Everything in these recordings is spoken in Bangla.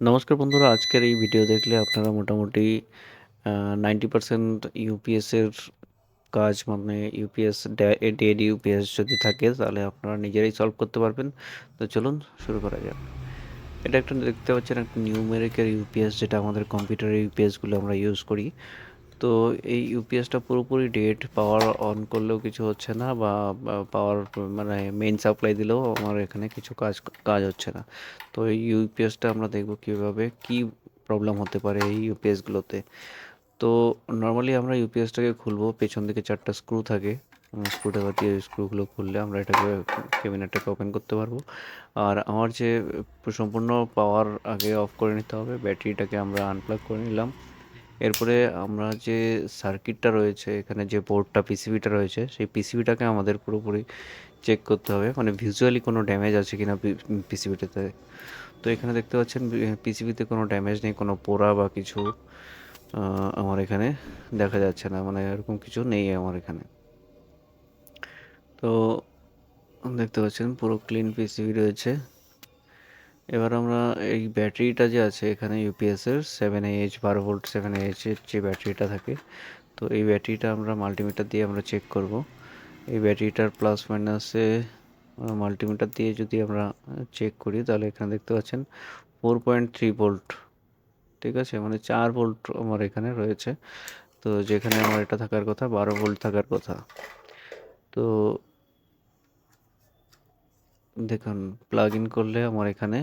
নমস্কার বন্ধুরা, আজকের এই ভিডিও দেখলে আপনারা মোটামুটি নাইনটি পারসেন্ট ইউপিএসের কাজ মানে ইউপিএস ডেড ইউপিএস যদি থাকে, তাহলে আপনারা নিজেরাই সলভ করতে পারবেন। তো চলুন শুরু করা যাক। এটা একটা দেখতে পাচ্ছেন, একটা নিউমেরিকের ইউপিএস যেটা আমাদের কম্পিউটারের ইউপিএসগুলো আমরা ইউজ করি। তো এই ইউপিএসটা পুরোপুরি ডেড পাওয়ার অন করলেও কিছু হচ্ছে না বা পাওয়ার মানে মেইন সাপ্লাই দিলেও আমার এখানে কিছু কাজ কাজ হচ্ছে না। তো এই ইউপিএসটা আমরা দেখব কীভাবে, কি প্রবলেম হতে পারে এই ইউপিএসগুলোতে তো নর্মালি আমরা ইউপিএসটাকে খুলবো, পেছন দিকে চারটা স্ক্রু থাকে। স্ক্রু ড্রাইভার দিয়ে স্ক্রুগুলো খুললে আমরা এটাকে ক্যাবিনেটটাকে ওপেন করতে পারব। আর আমার যে সম্পূর্ণ পাওয়ার আগে অফ করে নিতে হবে ব্যাটারিটাকে আমরা আনপ্লাগ করে নিলাম। এরপরে আমরা যে সার্কিটটা রয়েছে, এখানে যে বোর্ডটা পিসিবিটা রয়েছে, সেই পিসিবিটাকে আমাদের পুরোপুরি চেক করতে হবে। মানে ভিজুয়ালি কোনো ড্যামেজ আছে কি কিনা পিসিবিটাতে তো এখানে দেখতে পাচ্ছেন পিসিবিতে কোনো ড্যামেজ নেই, কোনো পোড়া বা কিছু আমার এখানে দেখা যাচ্ছে না। মানে এরকম কিছু নেই আমার এখানে। তো দেখতে পাচ্ছেন, পুরো ক্লিন পিসিবি রয়েছে। এবার আমরা এই ব্যাটারিটা যে আছে এখানে ইউপিএসের সেভেন এইচ বারো ভোল্ট সেভেন এইচের যে ব্যাটারিটা থাকে, তো এই ব্যাটারিটা আমরা মাল্টিমিটার দিয়ে আমরা চেক করব। এই ব্যাটারিটার প্লাস মাইনাসে মাল্টিমিটার দিয়ে যদি আমরা চেক করি, তাহলে এখানে দেখতে পাচ্ছেন ফোর পয়েন্ট থ্রি ভোল্ট ঠিক আছে? মানে চার ভোল্ট আমার এখানে রয়েছে। তো যেখানে আমার এটা থাকার কথা, বারো ভোল্ট থাকার কথা। তো দেখুন প্লাগ ইন করলে আমার এখানে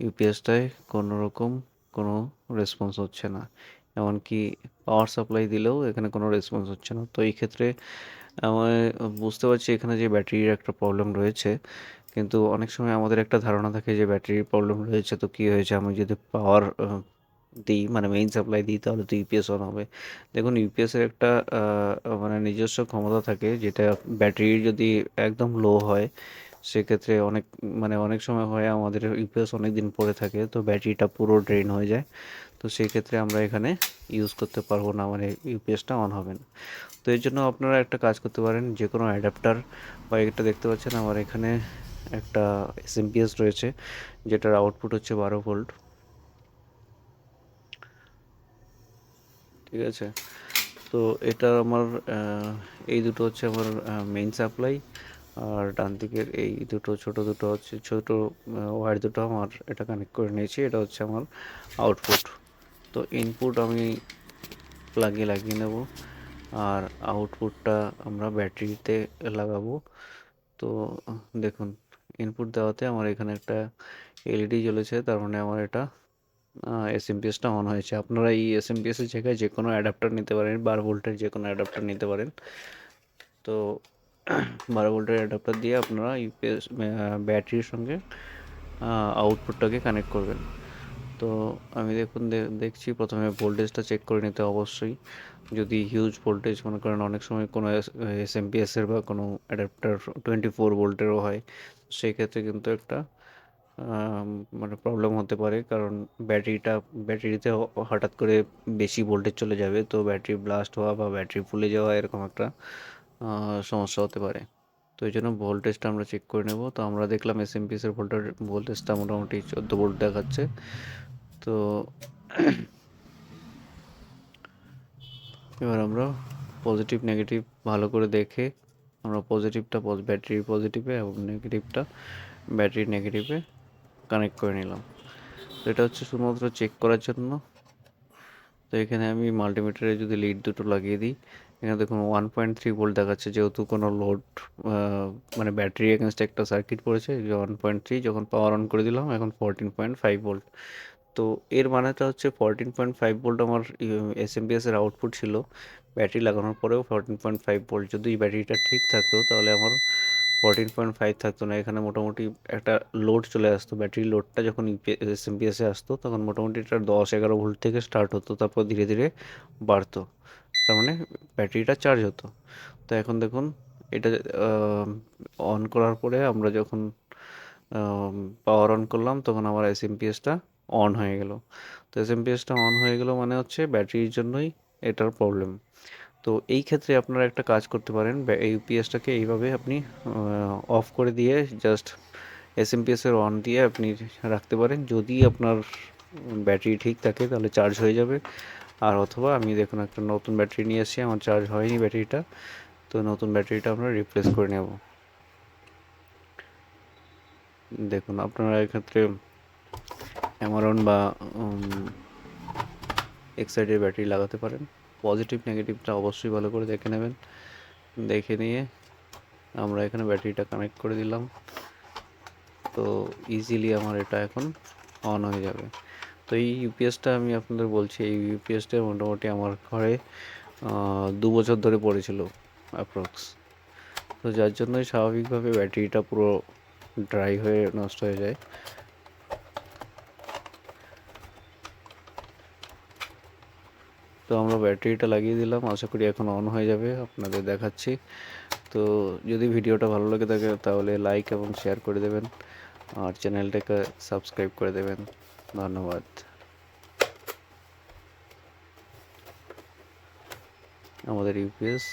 ইউপিএসটায় কোনো রকম কোনো রেসপন্স হচ্ছে না। এমনকি পাওয়ার সাপ্লাই দিলেও এখানে কোনো রেসপন্স হচ্ছে না। তো এই ক্ষেত্রে আমার, বুঝতে পারছি এখানে যে ব্যাটারির একটা প্রবলেম রয়েছে, কিন্তু অনেক সময় আমাদের একটা ধারণা থাকে যে ব্যাটারির প্রবলেম রয়েছে, তো কী হয়েছে? আমি যদি পাওয়ার দিই মানে মেইন সাপ্লাই দিই, তাহলে তো ইউপিএস অন হবে। দেখুন ইউপিএসের একটা মানে নিজস্ব ক্ষমতা থাকে, যেটা ব্যাটারির যদি একদম লো হয় সেক্ষেত্রে অনেক মানে অনেক সময় হয় আমাদের ইউপিএস অনেক দিন পরে থাকে, তো ব্যাটারিটা পুরো ড্রেন হয়ে যায়। তো সেই ক্ষেত্রে আমরা এখানে ইউজ করতে পারব না মানে ইউপিএসটা অন হবে না। তো এর জন্য আপনারা একটা কাজ করতে পারেন যে কোনো অ্যাডাপ্টার বা এটা দেখতে পাচ্ছেন আমার এখানে একটা এসএমপিএস রয়েছে, যেটার আউটপুট হচ্ছে বারো ভোল্ট ঠিক আছে? তো এটা আমার এই দুটো হচ্ছে আমার মেইন সাপ্লাই আর ডান দিকের এই দুটো, ছোট দুটো হচ্ছে, ছোট ওয়্যার দুটো আমার এটা কানেক্ট করে নিয়েছি, এটা হচ্ছে আমার আউটপুট তো ইনপুট আমি লাগিয়ে লাগিয়ে নেব, আর আউটপুটটা আমরা ব্যাটারিতে লাগাবো। তো দেখুন ইনপুট দেওয়াতে আমার এখানে একটা এলইডি জ্বলেছে, তার মানে আমার এটা এস এম পিএসটা অন হয়েছে। আপনারা এই এস এম পিএসের জায়গায় যে কোনো অ্যাডাপ্টার নিতে পারেন, বার ভোল্টের যে কোনো অ্যাডাপ্টার নিতে পারেন। তো বারো ভোল্টের অ্যাডাপ্টার দিয়ে আপনারা ইউপিএস ব্যাটারির সঙ্গে আউটপুটটাকে কানেক্ট করবেন। তো আমি দেখুন দেখছি প্রথমে ভোল্টেজটা চেক করে নিতে অবশ্যই। যদি হিউজ ভোল্টেজ মনে করেন অনেক সময় কোনো এস এম পিএসের বা কোনো অ্যাডাপ্টার টোয়েন্টি ফোর ভোল্টেরও হয় সেই ক্ষেত্রে কিন্তু একটা মানে প্রবলেম হতে পারে। কারণ ব্যাটারিটা ব্যাটারিতে হঠাৎ করে বেশি ভোল্টেজ চলে যাবে, তো ব্যাটারি ব্লাস্ট হওয়া বা ব্যাটারি ফুলে যাওয়া এরকম একটা সমস্যা হতে পারে। তো এই জন্য ভোল্টেজটা আমরা চেক করে নেব। তো আমরা দেখলাম এস এম পিসের ভোল্টেজ ভোল্টেজটা মোটামুটি চোদ্দ ভোল্ট দেখাচ্ছে। তো এবার আমরা পজিটিভ নেগেটিভ ভালো করে দেখে আমরা পজিটিভটা ব্যাটারি পজিটিভে এবং নেগেটিভটা ব্যাটারি নেগেটিভে কানেক্ট করে নিলাম। তো এটা হচ্ছে শুধুমাত্র চেক করার জন্য। তো এখানে আমি মাল্টিমিটারে যদি লিড দুটো লাগিয়ে দিই, এখানে দেখুন ওয়ান পয়েন্ট থ্রি ভোল্ট দেখাচ্ছে, যেহেতু কোনো লোড মানে ব্যাটারি এগেনস্ট একটা সার্কিট পড়েছে ওয়ান পয়েন্ট থ্রি যখন পাওয়ার অন করে দিলাম, এখন ফোরটিন পয়েন্ট ফাইভ ভোল্ট তো এর মানেটা হচ্ছে ফোরটিন পয়েন্ট ফাইভ ভোল্ট আমার এস এম আউটপুট ছিল। ব্যাটারি লাগানোর পরেও ফোরটিন পয়েন্ট ফাইভ ভোল্ট যদি ব্যাটারিটা ঠিক থাকতো, তাহলে আমার ফোরটিন পয়েন্ট ফাইভ থাকতো না। এখানে মোটামুটি একটা লোড চলে আসতো। ব্যাটারি লোডটা যখন এস এম এসে আসতো, তখন মোটামুটি এটা দশ এগারো ভোল্ট থেকে স্টার্ট হতো, তারপর ধীরে ধীরে বাড়তো। তার মানে ব্যাটারিটা চার্জ হতো। তো এখন দেখুন, এটা অন করার পরে আমরা যখন পাওয়ার অন করলাম, তখন আমার এস এম অন হয়ে গেল। তো এস এম অন হয়ে গেল মানে হচ্ছে ব্যাটারির জন্যই এটার প্রবলেম তো এই ক্ষেত্রে আপনারা একটা কাজ করতে পারেন ইউপিএসটাকে এইভাবে আপনি অফ করে দিয়ে জাস্ট এস এম পি এসের অন দিয়ে আপনি রাখতে পারেন। যদি আপনার ব্যাটারি ঠিক থাকে, তাহলে চার্জ হয়ে যাবে। আর অথবা আমি দেখুন একটা নতুন ব্যাটারি নিয়ে এসেছি, আমার চার্জ হয়নি ব্যাটারিটা তো নতুন ব্যাটারিটা আমরা রিপ্লেস করে নেব। দেখুন, আপনারা এক্ষেত্রে অ্যামারন বা এক্সাইডের ব্যাটারি লাগাতে পারেন। পজিটিভ নেগেটিভটা অবশ্যই ভালো করে দেখে নেবেন। দেখে নিয়ে আমরা এখানে ব্যাটারিটা কানেক্ট করে দিলাম। তো ইজিলি আমার এটা এখন অন হয়ে যাবে। তো এই ইউপিএসটা আমি আপনাদের বলছি, এই ইউপিএসটা মোটামুটি আমার ঘরে দু বছর ধরে পড়েছিল অ্যাপ্রক্স তো যার জন্যই স্বাভাবিকভাবে ব্যাটারিটা পুরো ড্রাই হয়ে নষ্ট হয়ে যায়। তো আমরা ব্যাটারিটা লাগিয়ে দিলাম। আশা করি এখন অন হয়ে যাবে। আপনাদের দেখাচ্ছি। তো যদি ভিডিওটা ভালো লাগে থাকে, তাহলে লাইক এবং শেয়ার করে দেবেন। আর চ্যানেলটাকে সাবস্ক্রাইব করে দেবেন। ধন্যবাদ। আমাদের ইউপিএস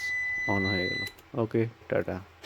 অন হয়ে গেল। Okay tata.